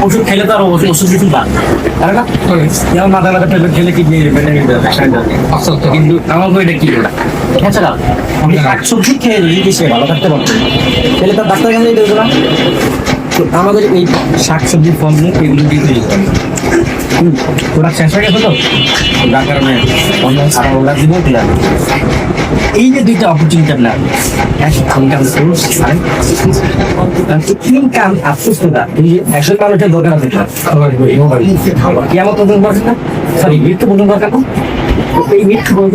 ওষুধ খেলে তো আর ওষুধ কিছু বাদ যেমন মাথা ব্যথা ট্যাবলেট খেলে কিডনি কিন্তু আমার বইটা কি এছাড়া আপনি শাকসবজি খেয়ে যদি সে ভালো থাকতে পারতেন তাহলে তার ডাক্তার যেতে হতো না। তো আমাদের এই শাকসবজির ফলমূল এগুলো দিয়ে তৈরি করা ওরা শেষ হয়ে গেছে তো? যার কারণে অন্য সারা ওরা দিলাম এই যে দুইটা অপরচুনিটি আপনার ইনকাম সোর্স আর ইনকাম আর সুস্থতা এই একজন মানুষের দরকার আছে কেমন পর্যন্ত দরকার না সরি মৃত্যু পর্যন্ত দরকার না এই মৃত্যু পর্যন্ত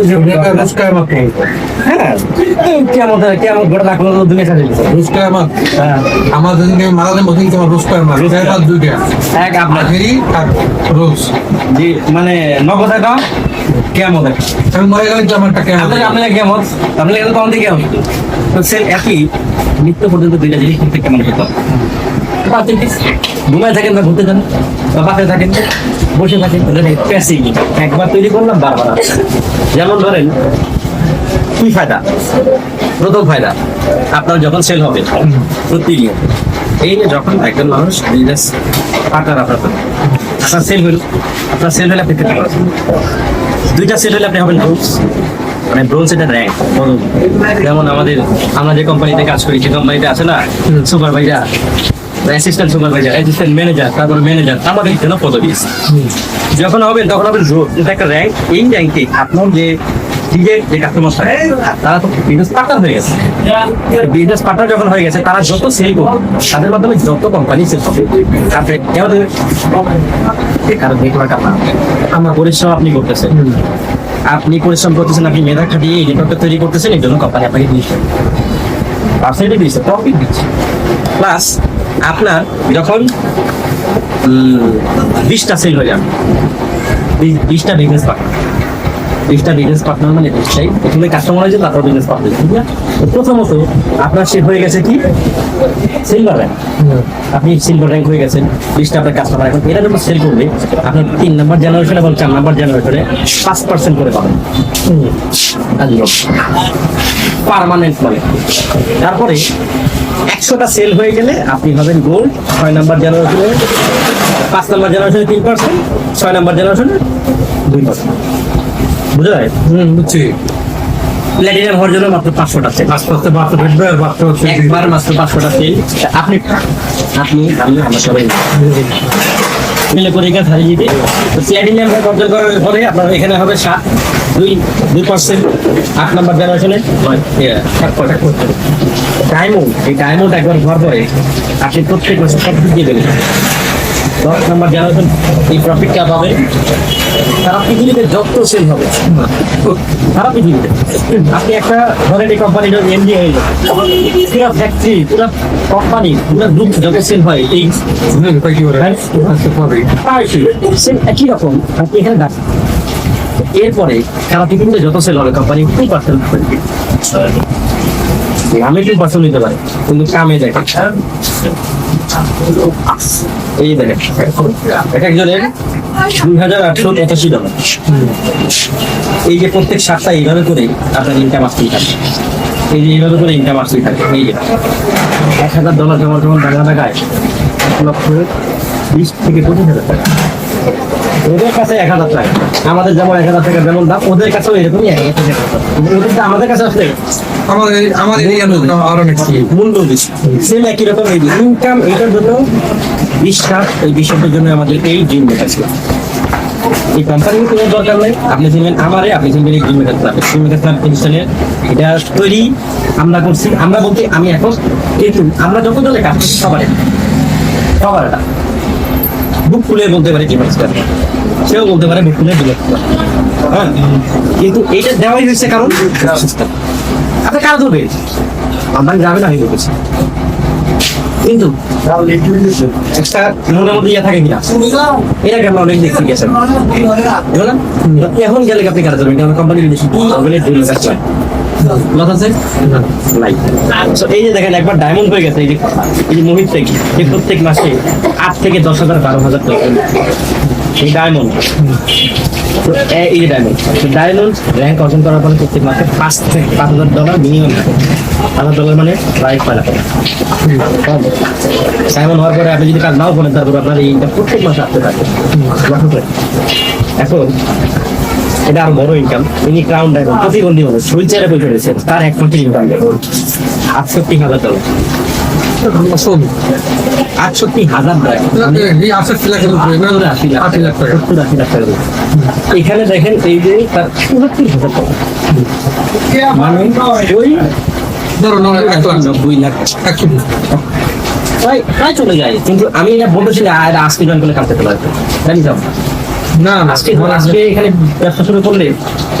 হ্যাঁ কেমন কেমন গোটা রাখল দুনিয়া সাথে রোজকার মাত আমার দিনকে মারা দেবো কিন্তু আমার রোজকার মাত দুইটা। এক আপনার। রোজ। মানে নগদ কেমন? আমি মরে গেলে যে আমার টাকা আপনার আপনার কেমন? আপনার কিন্তু কম কেমন তো সেম একই মৃত্যু পর্যন্ত দুইটা জিনিস করতে কেমন হতো? ঘুমায় থাকেন বা ঘুরতে যান বা বাসায় থাকেন বসে থাকেন প্যাসিং একবার তৈরি করলাম বারবার যেমন ধরেন কি ফায়দা? প্রথম ফায়দা আপনার যখন সেল হবে প্রতিনিয়ত এই যে যখন একজন মানুষ বিজনেস পার্টনার আপনার আপনার সেল হইল আপনার সেল হলে আপনি খেতে পারবেন। দুইটা সেট হলে আপনি হবেন ব্রোঞ্জ মানে ব্রোঞ্জ এটা র্যাঙ্ক যেমন আমাদের, আমরা যে কোম্পানিতে কাজ করি, যে কোম্পানিতে আছে না supervisor assistant supervisor assistant manager তারপর ম্যানেজার আমাদের জন্য পদবি যখন হবেন, তখন হবেন একটা র্যাঙ্ক এই র্যাঙ্কে আপনার যে নিজের যে কাস্টমার তারা তো বিজনেস পার্টনার হয়ে গেছে। বিজনেস পার্টনার যখন হয়ে গেছে তারা যত সেল করবে তাদের মাধ্যমে যত কোম্পানি সেল তারপরে কেউ দেবে কারণ নেটওয়ার্ক আপনার আমার পরিশ্রম আপনি করতেছেন। আপনি পরিশ্রম করতেছেন আপনি মেধা খাটিয়ে এই নেটওয়ার্কটা তৈরি করতেছেন এই জন্য কোম্পানি আপনাকে দিচ্ছে পার্সেন্টে দিচ্ছে প্রফিট দিচ্ছে প্লাস আপনার যখন বিশটা সেল হয়ে যাবে বিশটা বিজনেস পার্টনার বিশটা বিজনেস পার্টনার মানে বিশটাই প্রথমে কাস্টমার হয়েছে তারপর বিজনেস পার্টনার তো প্রথমত, আপনার সে হয়ে গেছে কি? সিলভার র্যাঙ্ক আপনি সিলভার র্যাঙ্ক হয়ে গেছেন বিশটা আপনার কাস্টমার এখন এরা যখন সেল করবে, আপনার তিন নাম্বার জেনারেশন এবং চার নাম্বার জেনারেশনে পাঁচ পার্সেন্ট করে পাবেন। পারমানেন্ট মানে। তারপরে একশোটা সেল হয়ে গেলে আপনি হবেন গোল্ড ছয় নাম্বার জেনারেশনে পাঁচ নাম্বার জেনারেশনে তিন পার্সেন্ট ছয় নাম্বার জেনারেশনে দুই পার্সেন্ট বুঝা যায় হুম বুঝছি। প্ল্যাটিনাম হওয়ার জন্য মাত্র বাড়তে থাকবে আর বাড়তে হচ্ছে একবার মাত্র পাঁচশোটা সেল আপনি আপনি আমি আমরা সবাই। মিলে পরীক্ষা হারিয়ে দিতে তো প্ল্যাটিনাম অর্জন করার পরে আপনার এখানে হবে সাত দুই দুই পার্সেন্ট আট নাম্বার জেনারেশনে করতে ডায়মন্ড এই ডায়মন্ড একবার হওয়ার পরে আপনি প্রত্যেক বছর প্রফিট দিয়ে দেবেন। দশ নাম্বার জেনারেশন এই প্রফিটটা পাবে। সারা পৃথিবীতে যত সেল হবে। সারা পৃথিবীতে। আপনি একটা ধরেন এই কোম্পানির এমডি হয়ে যাবে পুরো ফ্যাক্টরি পুরো কোম্পানি পুরো গ্রুপ যত সেল হয়। এই আস্তে পাবে সেম একই রকম। আপনি এখানে দেখ এরপরে সারা পৃথিবীতে যত সেল হবে কোম্পানি টু পার্সেন্ট আমি টু পার্সেন্ট নিতে পারে কিন্তু কামে দেখে এই দেখেন, এক একজনের দুই হাজার আটশো পঁচাশি ডলার। এই যে প্রত্যেক সপ্তাহে এইভাবে করে আপনার ইনকাম আসতেই থাকে। এই যে এইভাবে করে ইনকাম আসতেই থাকে। এই যে এক হাজার ডলার জমা যেমন টাকা টাকায়, এক লক্ষ বিশ থেকে পঁচিশ হাজার টাকা। ওদের কাছে এক হাজার টাকা। আমাদের যেমন এক হাজার টাকা যেমন দাম ওদের কাছেও এরকমই এক হাজার টাকা আমাদের কাছে আসলে মূল্য বেশি সেম একই রকম এই ইনকাম এটার জন্য বিশ্বাস এই বিশ্বাসের জন্য আমাদের এই ড্রিম ছিল। এই কোম্পানির কোনো দরকার নেই। আপনি চিনবেন আমারে আপনি চিনবেন এই Dream Maker Club Dream Maker Club প্রতিষ্ঠানের এটা তৈরি। আমরা করছি। আমরা বলতে আমি এখন কিন্তু আমরা যত জনে কাজ করছি সবার। সবার এটা। বুক খুলে বলতে পারে সেও বলতে পারে বুক খুলে দিলে হ্যাঁ? কিন্তু এইটা দেওয়াই হয়েছে কারণ? আপনি কারা ধরবে? আমরা গ্রামে না হয়ে গেছে কিন্তু একটা মনের মধ্যে ইয়ে থাকে কিনা? এর আগে আমরা অনেক গেছেন এখন গেলে আপনি কারা ধরবেন? কারণ কোম্পানির লস আছে? নাই। So, এই যে দেখেন একবার ডায়মন্ড হয়ে গেছে এই যে এই যে মোহিত থেকে এই প্রত্যেক মাসে আট থেকে দশ হাজার বারো হাজার টাকা। এই ডায়মন্ড এই যে ডায়মন্ড ডায়মন্ড র্যাঙ্ক অর্জন করার পরে প্রত্যেক মাসে পাঁচ থেকে পাঁচ হাজার ডলার মিনিমাম পাঁচ হাজার ডলার মানে প্রায় ছয় লাখ ডায়মন্ড হওয়ার পরে আপনি যদি কাজ নাও করেন তারপর আপনার এই income প্রত্যেক মাসে আসতে থাকে। এখন এটা আরও বড় ইনকাম ইনি ক্রাউন প্রতিবন্ধী মানুষ। হুইল চেয়ারে বসে রয়েছে। তার এক কোটি ইনকাম আটষট্টি হাজার ডলার আটষট্টি হাজার এখানে দেখেন এই যে তার চুয়াত্তর হাজার টাকা মানে ওই লাখ নব্বই লাখ প্রায় প্রায় চলে যায়। কিন্তু আমি এটা বলতেছি আর আজকে জয়েন করলে কাজ করতে পারবে জানি যাও না না আজকে এখানে ব্যবসা শুরু করলে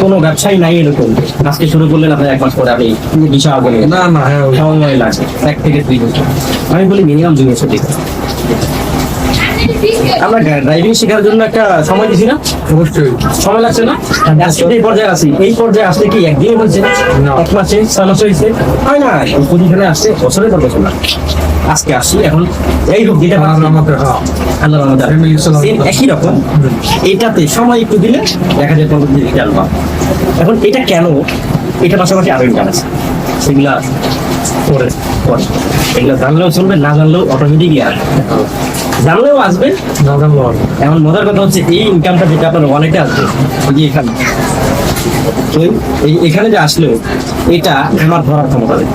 কোনো ব্যবসায়ী নাই এরকম। আজকে শুরু করলেন আপনার এক মাস পরে আপনি বিশাল বলে না না হ্যাঁ সময় লাগবে এক থেকে দুই বছর। আমি বলি মিনিমাম দুই বছর দিতে আমরা ড্রাইভিং শেখার জন্য একটা সময় দিছি না? অবশ্যই। সময় লাগছে না? আজকে এই পর্যায়ে আছি। এই পর্যায়ে আসলে কি একদিনে না। এক মাসে ছয় মাস হয়েছে? হয় না পজিশনে আসছে বছরে পর বছর না। আজকে আসি এখন এই হোক যেটা হ্যাঁ। Same একই রকম। এটাতে সময় একটু দিলে দেখা যায় পরবর্তী রেজাল্ট পাবো এখন এটা কেন? এটা পাশাপাশি আরও ইনকাম আছে। সেগুলা করে করে এগুলো জানলেও চলবে না জানলেও অটোমেটিকই আসবে জানলেও আসবে না। এখন মজার কথা হচ্ছে এই ইনকামটা যেটা আপনার ওয়ালেটে আসবে ওই যে এখানে। যে আসলো এটা আমার ধরার ক্ষমতা নেই।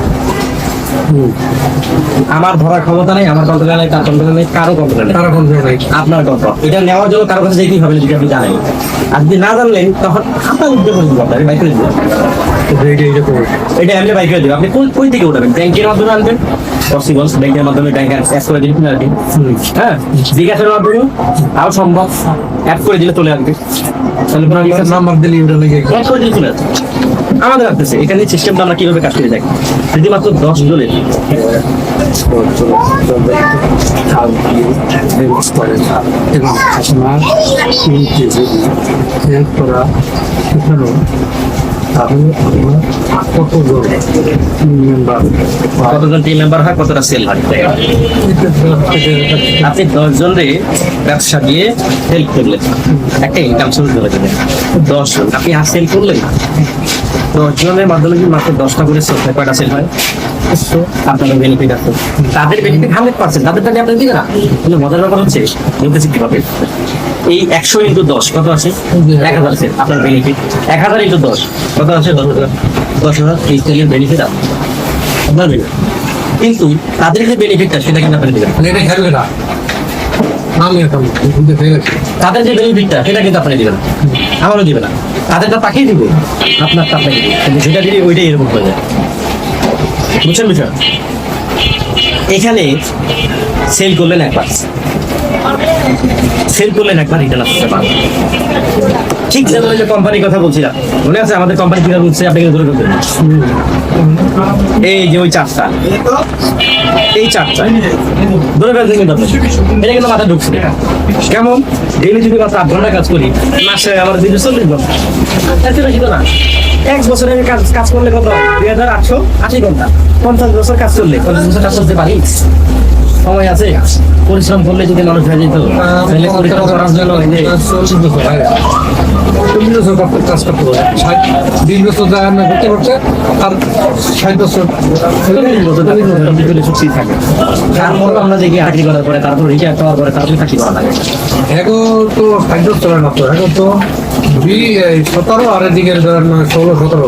আমার ধরার ক্ষমতা নেই আমার কন্ট্রোলে নেই তার কন্ট্রোলে নেই কারও কন্ট্রোলে নেই। তারা কোন নেই। আপনার কন্ট্রোল এটা নেওয়ার জন্য কারও কাছে যেতেই হবে যদি আপনি জানেন। আর যদি না জানলেন তখন আপনার উদ্যোগ করে বাইক এটা আপনি বাইক আপনি কোন কই থেকে উঠাবেন? ট্যাঙ্কের মাধ্যমে আনবেন? ব্যাংকের মাধ্যমে ট্যাঙ্ক অ্যাড করে দিন আর কি হ্যাঁ? বিকাশের মাধ্যমে আরও সম্ভব। অ্যাড করে দিলে চলে আসবে। তাহলে নাম্বার দিলে ওটা লেগে করে দিলে চলে আসবে। আমাদের আসতেছে এখানে সিস্টেমটা আমরা কীভাবে কাজ করে যাই শুধুমাত্র দশ জনের। যদি হেল্প করা মেম্বার হয়, কতটা সেল হয়? জনরে ব্যবসা দিয়ে হেল্প করলেন। একটা ইনকাম সোর্স দশ জন। আপনি আর সেল করলেন দশ জনের মাধ্যমে যদি মাত্র দশটা করে সেল কয়টা সেল হয় আপনার বেনিফিট আছে। তাদের বেনিফিট হান্ড্রেড পার্সেন্ট তাদের টাকা আপনি দিবে না? কিন্তু মজার ব্যাপার হচ্ছে বলতেছি কীভাবে? এই একশো ইন্টু দশ কত আছে? এক হাজার সেল আপনার বেনিফিট এক হাজার ইন্টু দশ কত আছে? দশ হাজার। দশ হাজার এই সেলের বেনিফিট আপনার benefit। কিন্তু তাদের যে বেনিফিটটা সেটা কিন্তু আপনি দিবেন এটা খেলবে না। আমি এটা তাদের যে বেনিফিটটা সেটা কিন্তু আপনি দিবেন আমারও দিবে না। তাদেরটা তাকেই দিবে। আপনার তা আপনাকে দিবে। কিন্তু দিলে ওইটাই এরকম হয়ে যায়। বুঝছেন বুঝছেন এখানে সেল করলেন একবার। সেল করলেন একবার রিটার্ন আসতে পারবেন। ঠিক যেমন যে কোম্পানির কথা বলছিলাম। মনে আছে আমাদের কোম্পানি কীভাবে উঠছে? আপনি কিন্তু ধরে ফেলবেন এই যে ওই চারটা। এই চারটা। ধরে ফেলছেন কিন্তু এটা কিন্তু মাথা ঢুকছে। কেমন? ডেলি যদি মাত্র আট ঘণ্টা কাজ করি, মাসে আমার দুইশো চল্লিশ ঘণ্টা। এত বেশি না। এক বছরে কাজ কাজ করলে কত? দুই হাজার আটশো আশি ঘণ্টা। পঞ্চাশ বছর কাজ করলে। পঞ্চাশ বছর কাজ করতে পারি? সময় আছে। পরিশ্রম করলে যদি মানুষ হয়ে যেত তাহলে পরিশ্রম করার জন্য এই যে চল্লিশ বছর কাজ করতে পারে। ষাট বিশ বছর যায় না করতে করতে আর ষাট বছর চল্লিশ বছর চল্লিশ বছর আপনি চলে সুখী থাকে। তারপর আমরা দেখি চাকরি করার পরে তারপর রিটায়ার পাওয়ার পরে তারপরে চাকরি করা লাগে। এখন তো ষাট বছর না তো এখন তো সতেরো আর এদিকে ধরেন ষোলো সতেরো।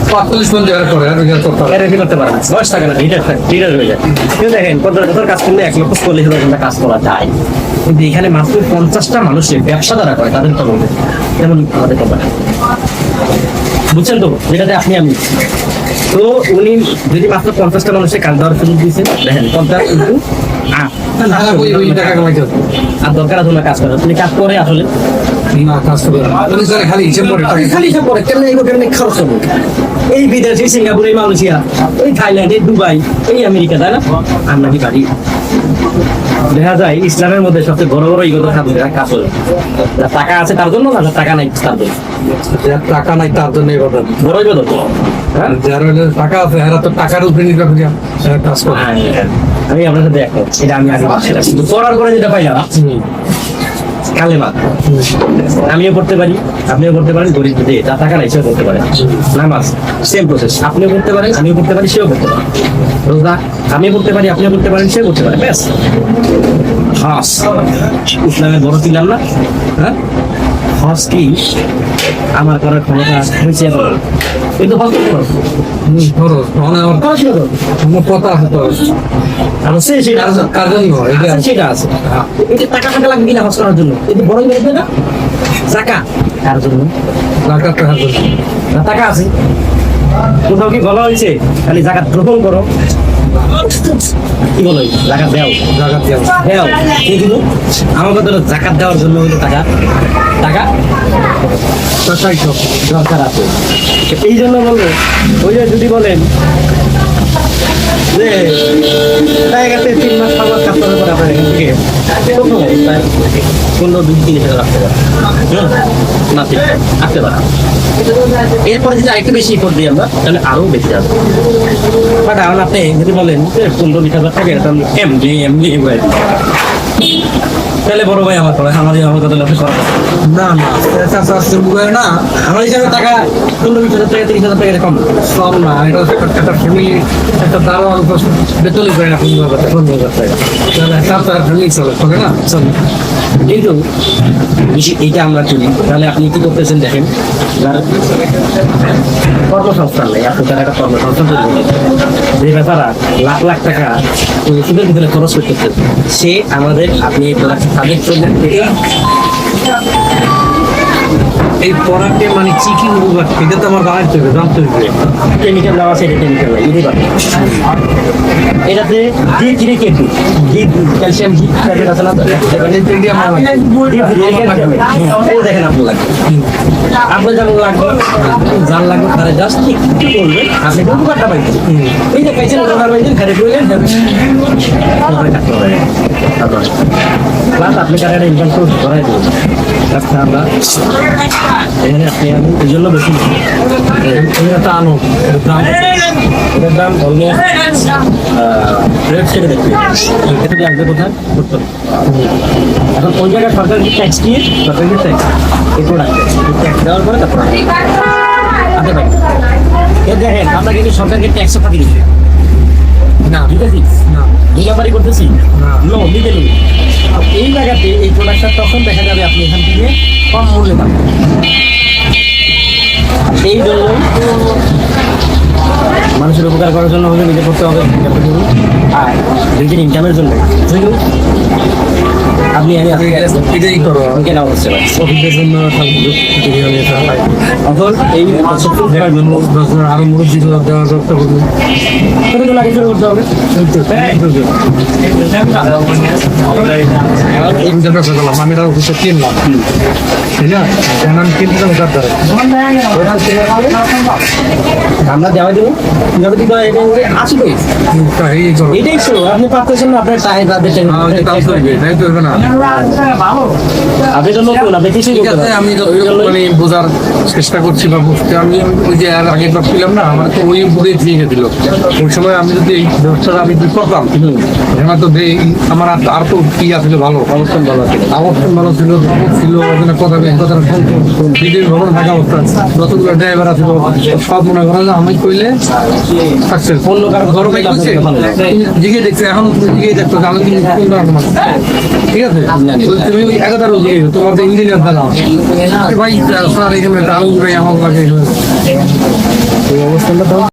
যে কোনো কাজ চলে চলে চলবে পাঁচচল্লিশ পঞ্চাশ হাজার করে আর এদিকে করতে হবে। এর কি করতে পারে বয়স থাকে না রিটায়ার থাকে হয়ে যায়। কিন্তু দেখেন পঞ্চাশ বছর কাজ করলে এক লক্ষ চল্লিশ হাজার ঘণ্টা কাজ করা যায়? কিন্তু এখানে মাত্র পঞ্চাশটা মানুষের ব্যবসা দ্বারা করে তাদের তো বলবে যেমন আমাদের কোম্পানি বুঝছেন তো? যেটাতে আপনি আমি। তো উনি যদি মাত্র পঞ্চাশটা মানুষের কাজ দেওয়ার সুযোগ দিয়েছেন দেখেন পঞ্চাশ কিন্তু আর দরকার আছে কাজ করে তুমি কাজ করে আসলে। না কাজ করবে না। উনি স্যার খালি হিসেব করে খালি। সব পরে কেমনে এগো কেমনে খরচ করব এই বিদেশে সিঙ্গাপুর এই মালয়েশিয়া এই থাইল্যান্ড এই দুবাই এই আমেরিকা তাই না? আমরা কি পারি দেখা যায় ইসলামের মধ্যে সবচেয়ে বড় বড় ইগত খাদ্য টাকা আছে তার জন্য না টাকা নাই তার জন্য? টাকা নাই তার জন্য এই বড় ইগত হ্যাঁ? যার হলে টাকা আছে এরা তো টাকার উপরে নির্ভর করে কাজ করে। আমি আপনার সাথে দেখো এটা আমি আগে ভাবছিলাম পরে যেটা পাইলাম কালেমা। আমিও করতে পারি, আপনিও করতে পারেন, গরিব যদি তার টাকা নাই সেও করতে পারে। নামাজ সেম প্রসেস আপনিও করতে পারেন, আমিও করতে পারি, সেও করতে পারে। রোজা, আমিও করতে পারি, আপনিও করতে পারেন, সেও করতে পারে, ব্যাস। হাস ইসলামের বড় ছিলাম না হ্যাঁ? হস কি? আমার করার ক্ষমতা হয়েছে এখন কিন্তু হস করতে পারব। হুম, খরচ মানে আমার খরচ ছিল আমার কথা আছে আর সে সেটা আছে হয়? এটা আচ্ছা, সেটা আছে। এই টাকা টাকা লাগবে কিনা হস করার জন্য? কিন্তু বড় বেরোবে না? টাকা। কার জন্য? টাকা টাকার জন্য? টাকা আছে। কোথাও কি বলা হয়েছে? খালি জাকাত গ্রহণ করো। কি বলো জাকাত দেও? জায়গা দিয়ে দেও? কে দিব আমাকে তো জাকাত দেওয়ার জন্য হইল টাকা। টাকা? দরকার আছে। এই জন্য বলব ওই যে যদি বলেন যে তিন মাস পাঁচ মাস কাজ করার পরে আপনার এখান থেকে। পনেরো দুই তিন হাজার রাখতে পারেন হ্যাঁ? না ঠিক রাখতে পারেন এরপরে যদি আরেকটু বেশি করে দিই আমরা তাহলে আরও বেশি যাবে। বাট এখন আপনি যদি বলেন যে পনেরো বিশ হাজার টাকা তাহলে এমনি এমনি হয়ে তাহলে বড় ভাই আমার করে আমার আমার কথা লক্ষ্য করা না না এটা চাষ করে না। আমার হিসাবে টাকা পনেরো বিশ হাজার টাকা তিরিশ হাজার টাকা কম সব না এটা একটা- ফ্যামিলি একটা দারোয়ান বেতনই করে না পনেরো হাজার টাকা। পনেরো হাজার টাকা তাহলে হাজার ফ্যামিলি চলে না? চলে। কিন্তু বেশি এইটা আমরা করি। তাহলে আপনি কি করতেছেন দেখেন? যার কর্মসংস্থান নেই। আপনি তার একটা কর্মসংস্থান তৈরি। যে ব্যাপারা লাখ লাখ টাকা ওষুধের ভিতরে খরচ করতেছেন। সে আমাদের, আপনি এই প্রোডাক্ট তাদের জন্য এই পড়াকে মানে চিকি উপকার এটা তো আমার বানাইতে হবে জানতে হবে। কেমিক্যাল দেওয়া আছে এটা কেমিক্যাল পাবে এটাতে দিয়ে কিনে কেটু ঘি ক্যালসিয়াম ঘি ট্যাবলেট আছে না? তো? ও দেখেন আপনার লাগবে। আপনার যেমন লাগবে যার লাগবে তারা জাস্ট একটু বলবেন আপনি কিন্তু উপকারটা পাইছেন। এই যে খাইছেন উপকার পাইছেন খাইতে করলেন প্লাস আপনি টাকাটা ইনকাম সোর্স করাই দেবেন। আমরা এই জন্য বেশি এটা আনো দাম এটার দাম অলমোস্ট রেট থেকে দেখতে এটা কোথায়, উত্তর। এখন সরকার কি ট্যাক্স দিয়ে? সরকার ট্যাক্স এই ট্যাক্স দেওয়ার পরে তারপর আচ্ছা ভাই। এ দেখেন, আমরা কিন্তু সরকারকে ট্যাক্সও ফাঁকি দিচ্ছি। না দিতেছি না। দুটাবারি করতেছি? না। নি এই জায়গাতে এই প্রোডাক্টটা তখন দেখা যাবে আপনি এখান থেকে কম মূল্যে পাবেন। এই জন্য মানুষের উপকার করার জন্য হলে নিজে করতে হবে আর নিজের ইনকামের জন্য? আপনি এটাই করো। কেন হচ্ছে অফিসের জন্য এখন এই আরও মুরব্বী দেওয়ার ব্যবস্থা করব। ছোট লাগে শুরু করতে হবে? এই যে ব্যবসা করলাম আমি এটা অফিসে কিনলাম ঠিক আছে এখন কিনতে যাব তার দ্বারা আমরা দেওয়া দেবো। কীভাবে দিতে হয় এটা আসি তো এই করো। এটাই তো আপনি পাচ্ছেন না আপনার রাতে আমাকে তাই তো না? আপনি তো নতুন আপনি কিছুই ঠিক আছে আমি তো ওই জন্যই- মানে বোঝার চেষ্টা করছি বা বুঝতে আমি ওই যে আর আগের বার ছিলাম না আমার তো ওই বুড়ে দিয়ে দিল ওই সময় আমি যদি এই ব্যবসাটা আমি যদি করতাম আমার তো আমার আর আর তো কি আসলে ভালো? অবস্থান ভালো ছিল। অবস্থান ভালো ছিল ছিল ওখানে কথা কথা বিদেশ ভবন থাকা অবস্থা যতগুলো ড্রাইভার আছে সব মনে করেন আমি কইলে সাকসেস অন্য কারও গরমে। জিগে দেখছে এখন জিগে দেখছ আমি। ঠিক আছে? ইঞ্জিনিয়ার ভাই স্যার এখানে দাঁড়াও করে আমার লাগে এই অবস্থানটা